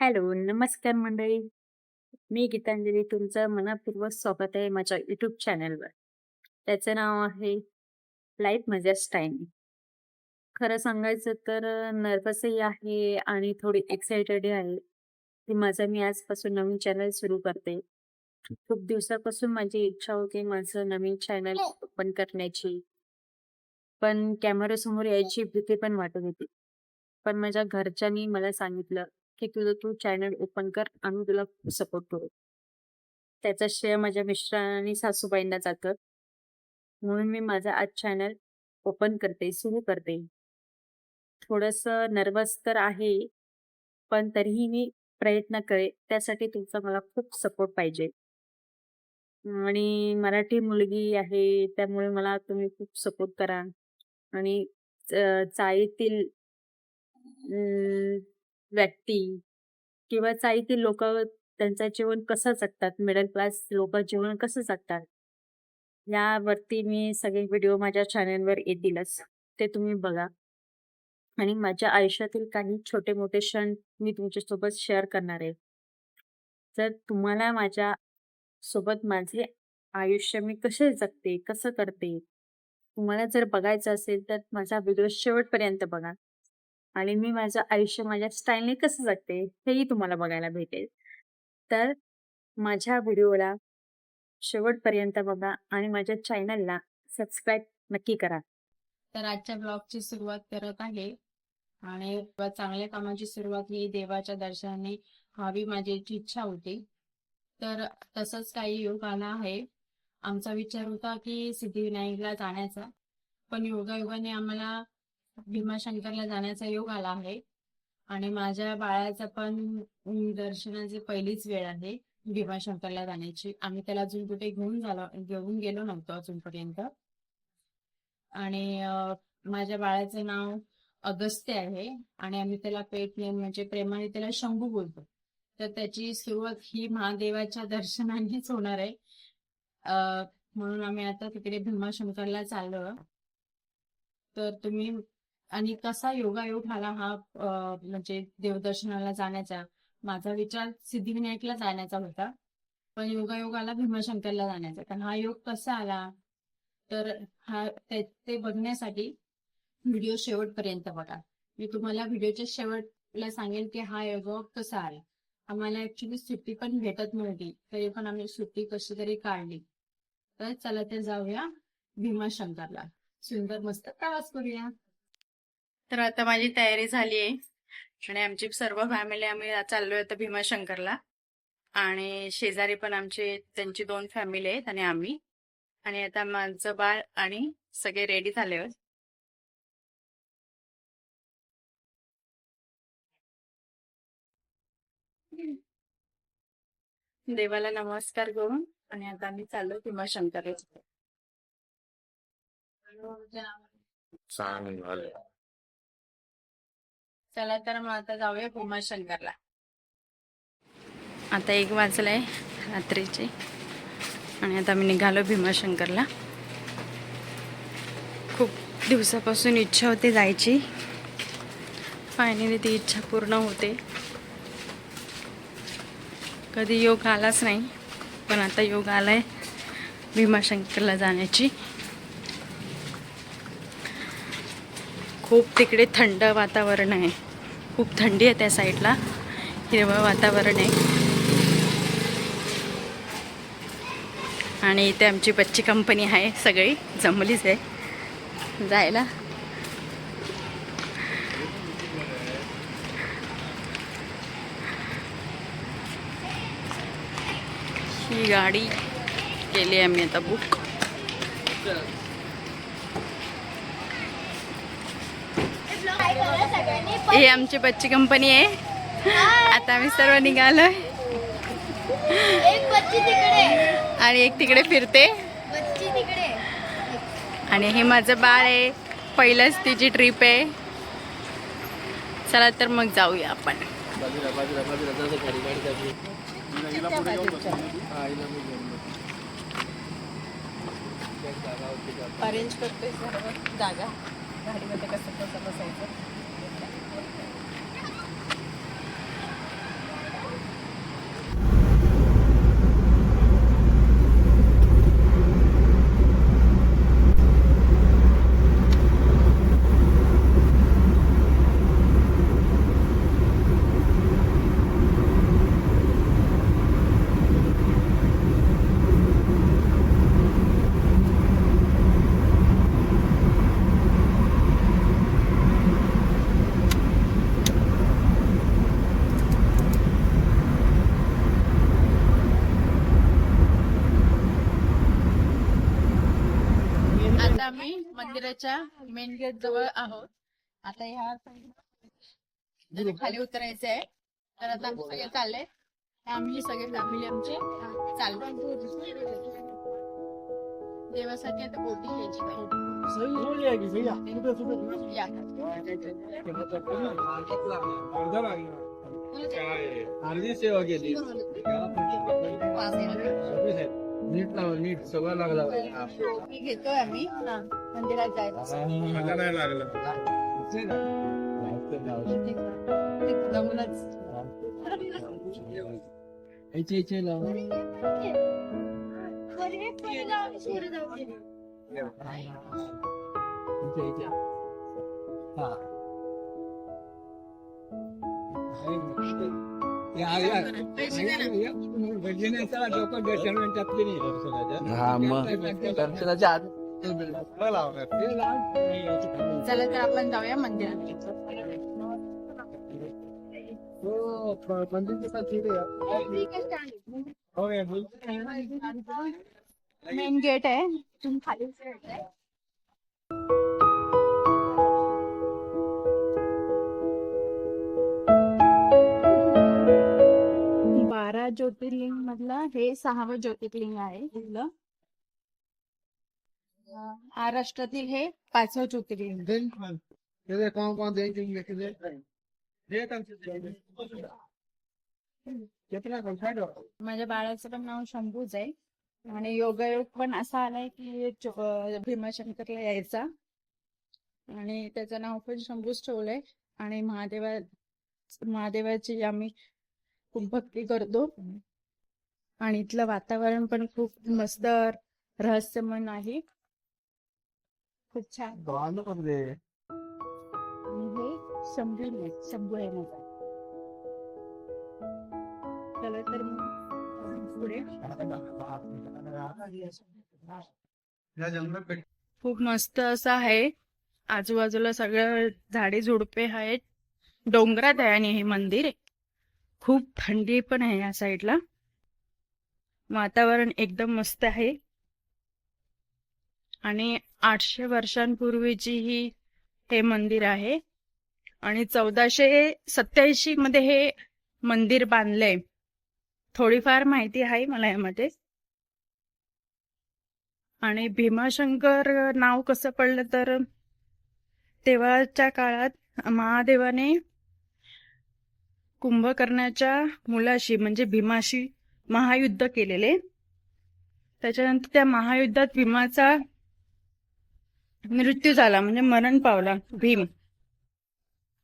Hello, नमस्कार मंडळी. मी गीतांजली तुमचं मनःपूर्वक स्वागत आहे माझ्या यूट्यूब चॅनलवर. त्याचं नाव आहे लाईफ मजाच टाईम. खरं सांगायचं तर नर्वसही आहे आणि थोडी एक्साइटेडही आहे, की माझं मी आजपासून नवीन चॅनल सुरू करते. खूप दिवसापासून माझी इच्छा होती माझं नवीन चॅनल ओपन करण्याची. पण कॅमेऱ्यासमोर यायची भीती पण वाटत होती. पण माझ्या घरच्यांनी मला सांगितलं, की "तुझं तू चॅनल ओपन कर, आम्ही तुला सपोर्ट करू." त्याचा श्रेय माझ्या मिस्टरांना आणि सासूबाईंना जातं. म्हणून मी माझा आज चॅनल ओपन करते, सुरू करते. थोडंसं नर्वस तर आहे, पण तरीही मी प्रयत्न करे त्यासाठी तुमचा मला खूप सपोर्ट पाहिजे. आणि मराठी मुलगी आहे, त्यामुळे मला तुम्ही खूप सपोर्ट करा. आणि च चाळीतील व्यक्ती किंवा चाळीतील लोक त्यांचं जीवन कसं जगतात, मिडल क्लास लोक जीवन कसं जगतात, यावरती मी सगळे व्हिडिओ माझ्या चॅनलवर येतीलच. ते तुम्ही बघा. आणि माझ्या आयुष्यातील काही छोटे-मोठे क्षण मी तुमच्यासोबत शेअर करणार आहे. जर तुम्हाला माझ्या सोबत माझे आयुष्य मी कसे जगते, कसं करते, तुम्हाला जर बघायचं असेल तर माझा व्हिडिओ शेवटपर्यंत बघा. आणि मी माझं आयुष्य माझ्या स्टाईलने कसं जगते, हेही तुम्हाला बघायला भेटेल. तर माझ्या व्हिडिओला शेवटपर्यंत बघा आणि माझ्या चॅनलला सबस्क्राईब नक्की करा. तर आजच्या ब्लॉगची सुरुवात करत आहे आणि चांगल्या कामाची सुरुवात ही देवाच्या दर्शनाने व्हावी माझी इच्छा होती. तर तसंच काही योग आला आहे. आमचा विचार होता की सिद्धिविनायकला जाण्याचा. पण योगायोगाने आम्हाला भीमाशंकरला जाण्याचा योग आला आहे. आणि माझ्या बाळाचा पण दर्शनाची पहिलीच वेळ आहे भीमाशंकरला जाण्याची. आम्ही त्याला अजून कुठे घेऊन झालो घेऊन गेलो नव्हतो अजूनपर्यंत. आणि माझ्या बाळाचं नाव अगस्त्य आहे आणि आम्ही त्याला पेट नेम म्हणजे प्रेमाने त्याला शंभू बोलतो. तर त्याची सुरुवात ही महादेवाच्या दर्शनानेच होणार आहे. म्हणून आम्ही आता तिकडे भीमाशंकरला चाललो. तर तुम्ही आणि कसा योगायोग आला हा म्हणजे देवदर्शनाला जाण्याचा. माझा विचार सिद्धिविनायकला जाण्याचा होता. पण योगायोग आला भीमाशंकरला जाण्याचा. तर हा योग कसा आला? तर हा ते ते बघण्यासाठी व्हिडिओ शेवटपर्यंत बघा. मी तुम्हाला व्हिडिओच्या शेवटला सांगेन की हा योग कसा आला. आम्हाला ऍक्च्युली सुट्टी पण भेटत नव्हती. तरी पण आम्ही सुट्टी कशी तरी काढली. तर चला ते जाऊया भीमाशंकरला. सुंदर मस्त प्रवास करूया. तर आता माझी तयारी झाली आहे आणि आमची सर्व फॅमिली आम्ही चाललोय आता भीमाशंकरला. आणि शेजारी पण आमचे त्यांची दोन फॅमिली आहेत आणि आम्ही. आणि आता माझं बाळ आणि सगळे रेडी झाले आहेत. देवाला नमस्कार करून आणि आता आम्ही चाललो भीमाशंकरला. चला तर मग आता जाऊया भीमाशंकरला. आता एक वाजलाय रात्रीचे आणि आता मी निघालो भीमाशंकरला. खूप दिवसापासून इच्छा होते जायची. फायनली ती इच्छा पूर्ण होते. कधी योग आलाच नाही पण आता योग आलाय भीमाशंकरला जाण्याची. खूप तिकडे थंड वातावरण आहे. खूप थंडी आहे त्या साईडला. हिरवं वातावरण आहे. आणि इथे आमची बच्ची कंपनी आहे सगळी जमलीच आहे जायला. ही गाडी केली आम्ही आता बुक. ही आमची बच्ची कंपनी आहे. आता आम्ही सर्व निघालोय. एक बच्ची तिकडे. आणि एक तिकडे फिरते. बच्ची तिकडे. आणि हे माझं बाळ आहे. पहिलंच तिची ट्रिप आहे. चला तर मग जाऊया आपण. अरेंज करतोय सर्व. जागा. गाडीमध्ये कसं कसं बसायचं? मंदिराच्या मेन गेट जवळ आहोत. आता ह्या खाली उतरायचं आहे. तर आता आम्ही सगळे चालले. आम्ही सगळे फॅमिली आमची चाललो. देवासाठी आता बोटी घ्यायची काही. या. अर्धी सेवा केली. नीट लाव नीट. सगळं लागला. बोटी घेतोय आम्ही. मंदिरात जायचं. मला नाही लागलं. इथे इथे लाव हा. हा मग. दर्शनाच्या आत. चला तर आपण जाऊया मंदिरात हो मंदिरच्या मेन गेट आहे. तुम्ही खाली ज्योतिर्लिंग मधलं हे सहावं ज्योतिर्लिंग आहे. महाराष्ट्रातील हे पाचवं ज्योतिर्लिंग. माझ्या बाळाचं पण नाव शंभूच आहे. आणि योगायोग पण असा आलाय की भीमाशंकरला यायचा. आणि त्याचं नाव पण शंभूच ठेवलंय. आणि महादेवा महादेवाची आम्ही खूप भक्ती करतो. आणि इथलं वातावरण पण खूप मस्त रहस्यमय आहे. खूप छान. चला तर पुढे. खूप मस्त असं आहे. आजूबाजूला सगळं झाडे झुडपे आहेत. डोंगरात आहे आणि हे मंदिर खूप थंडी पण आहे या साईडला. वातावरण एकदम मस्त आहे. आणि आठशे वर्षांपूर्वीची ही हे मंदिर आहे. आणि चौदाशे सत्याऐंशी मध्ये हे मंदिर बांधलंय. थोडीफार माहिती आहे मला यामध्ये. आणि भीमाशंकर नाव कसं पडलं तर तेव्हाच्या काळात महादेवाने कुंभकर्णाच्या मुलाशी म्हणजे भीमाशी महायुद्ध केलेले. त्याच्यानंतर त्या महायुद्धात भीमाचा मृत्यू झाला म्हणजे मरण पावला भीम.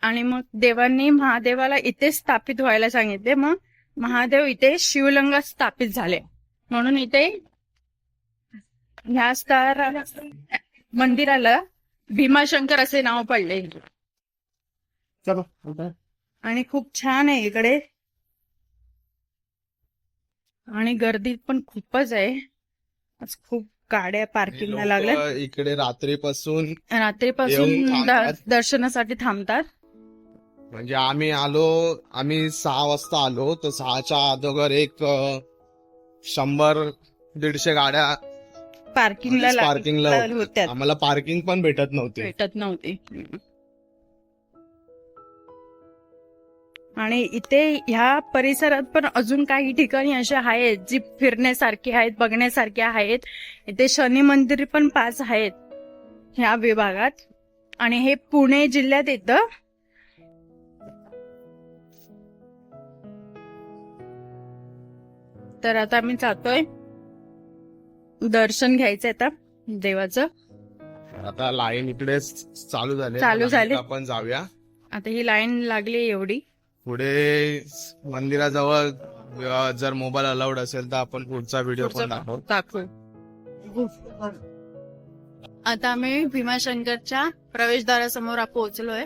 आणि मग देवांनी महादेवाला इथे स्थापित व्हायला सांगितले. मग महादेव इथे शिवलिंगात स्थापित झाले. म्हणून इथे ह्या स्टार मंदिराला भीमाशंकर असे नाव पडले. चलो आणि खूप छान आहे इकडे. आणि गर्दी पण खूपच आहे. आज खूप गाड्या पार्किंगला लागल्या इकडे रात्रीपासून रात्रीपासून. दर्शनासाठी थांबतात. म्हणजे आम्ही आलो आम्ही सहा वाजता आलो तर सहाच्या अगोदर एक शंभर दीडशे गाड्या पार्किंगला पार्किंगला आम्हाला पार्किंग पण भेटत नव्हते. भेटत नव्हती. आणि इथे ह्या परिसरात पण अजून काही ठिकाणी असे आहेत जी फिरण्यासारखी आहेत बघण्यासारखी आहेत. इथे शनी मंदिर पण पाच आहेत ह्या विभागात. आणि हे पुणे जिल्ह्यात येतं. तर आता आम्ही जातोय. दर्शन घ्यायचंय आता देवाचं. आता लाईन इकडे चालू झाली चालू झाली. आपण जाऊया. आता ही लाईन लागली एवढी. पुढे मंदिराजवळ अ, जर मोबाईल अलाउड असेल तर आपण पुढचा व्हिडिओ पण दाखवू. दाखवू. आता आम्ही भीमाशंकरच्या प्रवेशद्वारासमोर पोहोचलोय.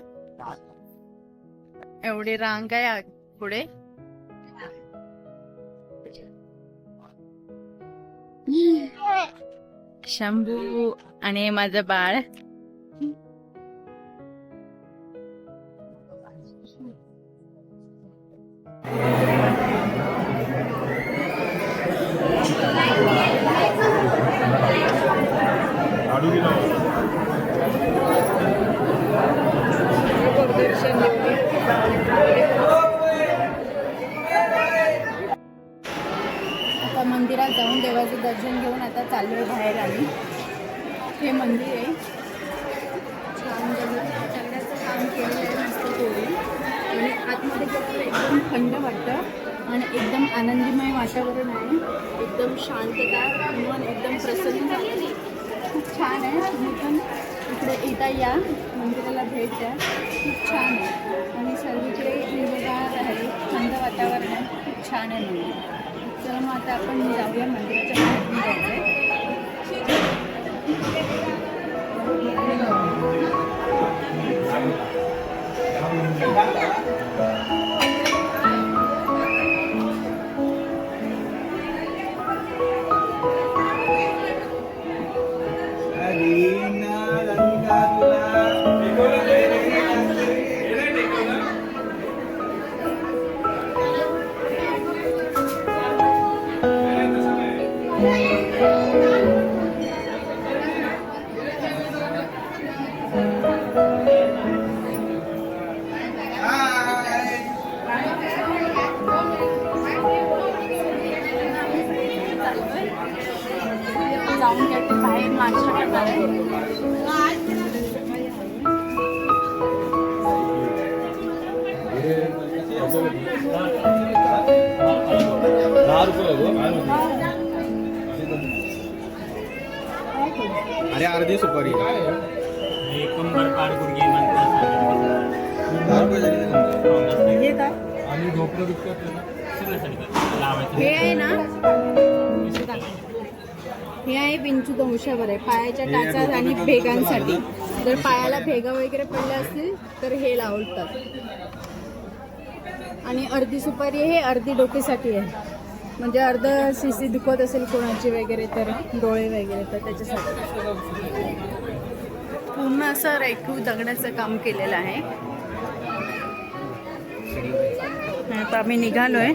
एवढी रांग आहे पुढे. शंभू आणि माझं बाळ. वातावरण आहे एकदम शांतता मन एकदम प्रसन्न झालेली. खूप छान आहे. तुम्ही पण इकडे येता या. मंदिराला भेट द्या. खूप छान आहे. आणि सर्वीकडे हिरवगार आहे. थंड वातावरण आहे. खूप छान आहे मंदिर चला मग आता आपण जाऊया मंदिराच्या बाहेर जायचं अरे अर्धी सुपारी. कंबर गुडघे हे काय? आणि झोपलं दुखतं आपल्याला. सगळं सगळं लावायचं. हे आहे ना? हे आहे विंचू दंशावर आहे. पायाच्या टाचा आणि भेगांसाठी. जर पायाला भेगा वगैरे पडल्या असतील तर हे लावतात. आणि अर्धी सुपारी हे अर्धी डोकेसाठी आहे. म्हणजे अर्ध शिसी दुखत असेल कोणाची वगैरे तर डोळे वगैरे तर त्याच्यासाठी. पूर्ण असं रेखीव दगडाचं काम केलेलं आहे. आता आम्ही निघालोय.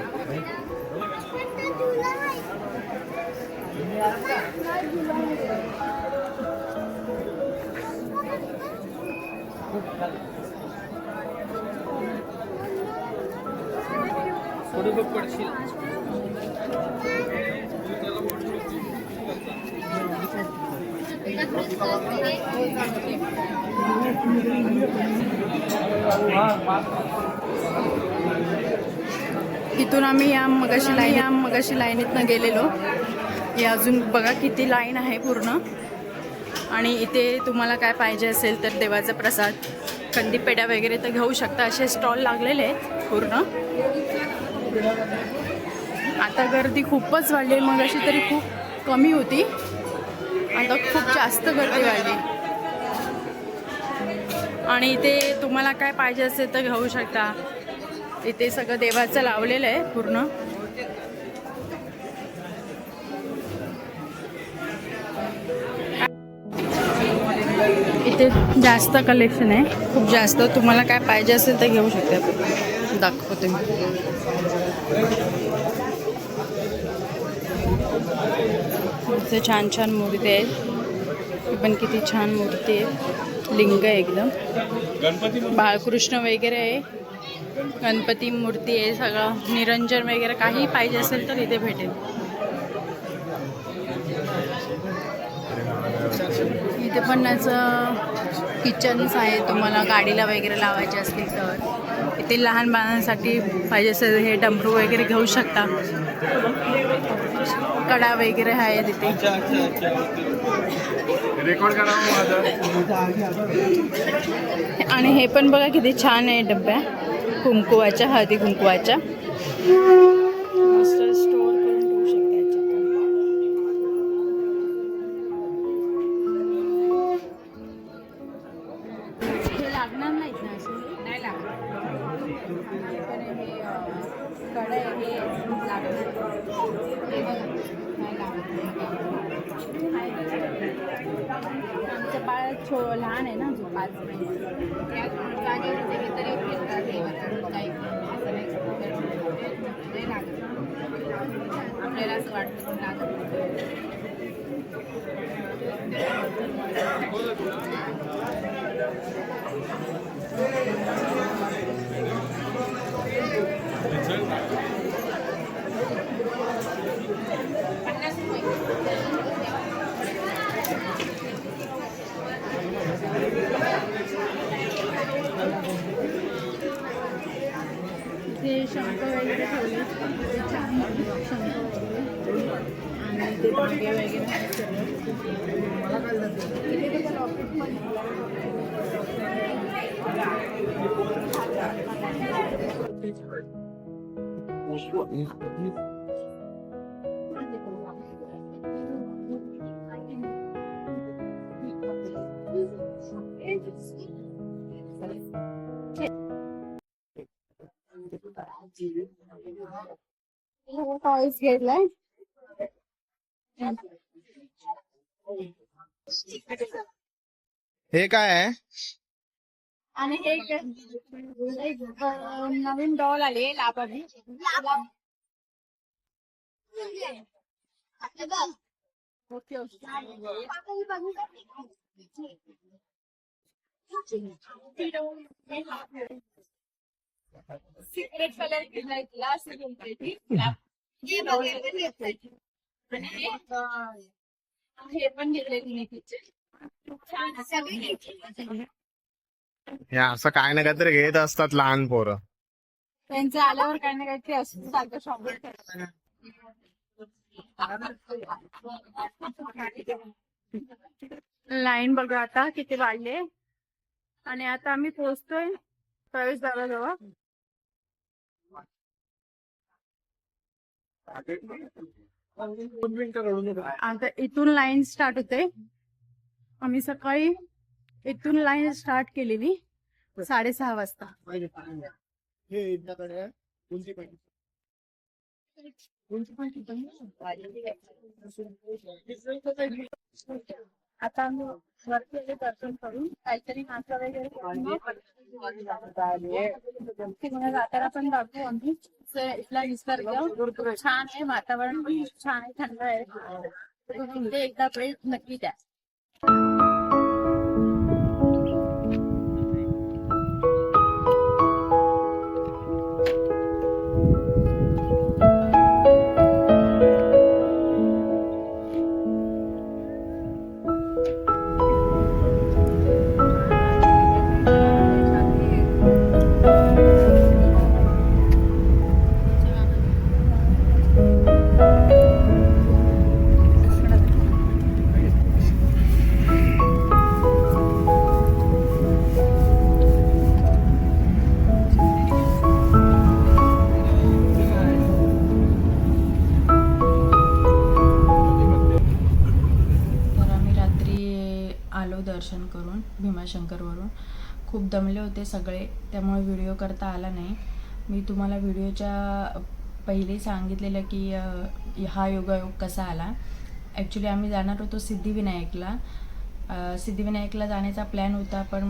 इथून आम्ही या मगाशी लाईन या मगाशी लाईनीतनं गेलेलो. हे अजून बघा किती लाईन आहे पूर्ण. आणि इथे तुम्हाला काय पाहिजे असेल तर देवाचा प्रसाद कंदी पेड्या वगैरे तर घेऊ शकता. असे स्टॉल लागलेले आहेत पूर्ण. आता गर्दी खूपच वाढली. मग अशी तरी खूप कमी होती. आता खूप जास्त गर्दी वाढली. आणि इथे तुम्हाला काय पाहिजे असेल तर घेऊ शकता. इथे सगळं देवाचं लावलेलं आहे पूर्ण. इथे जास्त कलेक्शन आहे. खूप जास्त. तुम्हाला काय पाहिजे असेल तर घेऊ शकता. दाखवते. मी इथे छान छान मूर्ती आहेत. ती पण किती छान मूर्ती आहे लिंग आहे एकदम. बाळकृष्ण वगैरे आहे. गणपती मूर्ती आहे सगळं. निरंजन वगैरे काही पाहिजे असेल तर इथे भेटेल. इथे पण याचं किचन्स आहे तुम्हाला गाडीला वगैरे लावायचे असतील तर. इथे लहान बाळांसाठी पाहिजे असेल हे डमरू वगैरे घेऊ शकता. कडा वगैरे आहे तिथे. माझं. आणि हे पण बघा किती छान आहे डब्या. कुंकुवाच्या हळदी कुंकुवाच्या. शंख वगैरे ठेवले ते छान शंख वगैरे आणि ते धागे वगैरे आहेत सगळं इथे ते टॉयस घेतलाय. हे काय आहे? आणि हे एक एक, अं, नवीन डॉल आली लाभाबी ओके सिक्रेट कलर घेतलाय तिला असं बोलते ती. हे हे, हे? पण घेतले हे असं काय ना काहीतरी घेत असतात लहान पोरं. त्यांचं आल्यावर काही ना काहीतरी असं सारखं शॉपिंग लाईन बघा आता किती वाढले. आणि आता आम्ही पोहोचतोय प्रवेशद्वाराजवळ दोन मिनिटं रडू नका आता इथून लाईन स्टार्ट होते. आम्ही सकाळी इथून लाईन स्टार्ट केलेली साडेसहा वाजता. आता आम्ही वरती दर्शन करून काहीतरी नाश्ता वगैरे करून जाताना पण दाखवू आम्ही इथला निसर्ग छान आहे वातावरण छान आहे थंड आहे. तर एकदा वेळ नक्की द्या. वरून भीमाशंकरवरून. खूप दमले होते सगळे त्यामुळे व्हिडिओ करता आला नाही. मी तुम्हाला व्हिडिओच्या पहिले सांगितलेलं की हा योगायोग कसा आला. ॲक्च्युली आम्ही जाणार होतो सिद्धिविनायकला. सिद्धिविनायकला जाण्याचा प्लॅन होता पण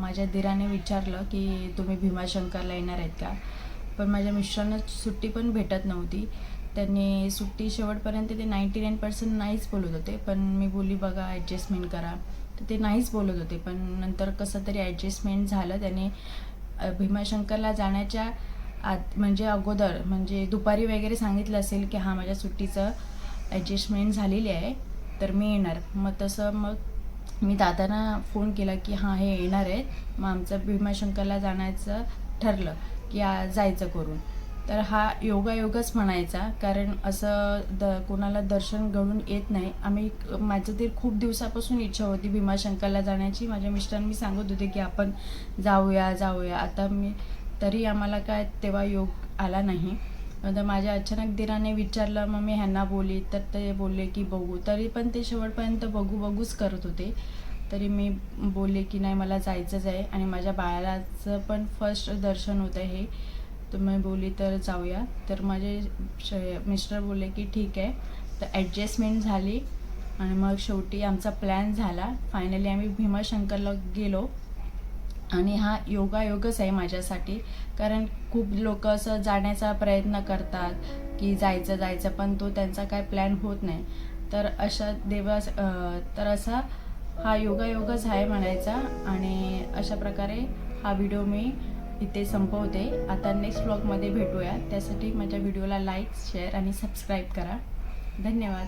माझ्या दिराने विचारलं की तुम्ही भीमाशंकरला येणार आहेत का? पण माझ्या मिस्टरांना सुट्टी पण भेटत नव्हती. त्यांनी सुट्टी शेवटपर्यंत ते नाईंटी नाईन पर्सेंट नाहीच बोलत होते. पण मी बोलली बघा ॲडजस्टमेंट करा. तर ते नाहीच बोलत होते. पण नंतर कसं तरी ॲडजस्टमेंट झालं. त्याने भीमाशंकरला जाण्याच्या आत म्हणजे अगोदर म्हणजे दुपारी वगैरे सांगितलं असेल की हां माझ्या सुट्टीचं ॲडजस्टमेंट झालेली आहे तर मी येणार. मग तसं मग मी दादांना फोन केला की हां हे येणार आहेत मग आमचं भीमाशंकरला जाण्याचं ठरलं की जायचं करून. तर हा योगायोगच म्हणायचा कारण असं द कोणाला दर्शन घडून येत नाही. आम्ही माझं ते खूप दिवसापासून इच्छा होती भीमाशंकरला जाण्याची. माझ्या मिस्टरांनी सांगत होते की आपण जाऊया जाऊया. आता मी तरी आम्हाला काय तेव्हा योग आला नाही. तर माझ्या अचानक दिराने विचारलं मग मी ह्यांना बोली तर ते बोलले की बघू. तरी पण ते शेवटपर्यंत बघू बघूच करत होते. तरी मी बोलले की नाही मला जायचंच आहे. आणि माझ्या बाळाचं पण फर्स्ट दर्शन होतं हे. तर मी बोली तर जाऊया. तर माझे श- मिस्टर बोलले की ठीक आहे. तर ॲडजस्टमेंट झाली आणि मग शेवटी आमचा प्लॅन झाला. फायनली आम्ही भीमाशंकरला गेलो. आणि हा योगायोगच आहे माझ्यासाठी. कारण खूप लोक असं जाण्याचा प्रयत्न करतात की जायचं जायचं पण तो त्यांचा काय प्लॅन होत नाही. तर अशा देवा तर असा हा योगायोगच आहे म्हणायचा. आणि अशा प्रकारे हा व्हिडिओ मी इथे संपवते. आता नेक्स्ट ब्लॉगमध्ये भेटूया त्यासाठी माझ्या व्हिडिओला लाईक शेअर आणि सबस्क्राईब करा. धन्यवाद.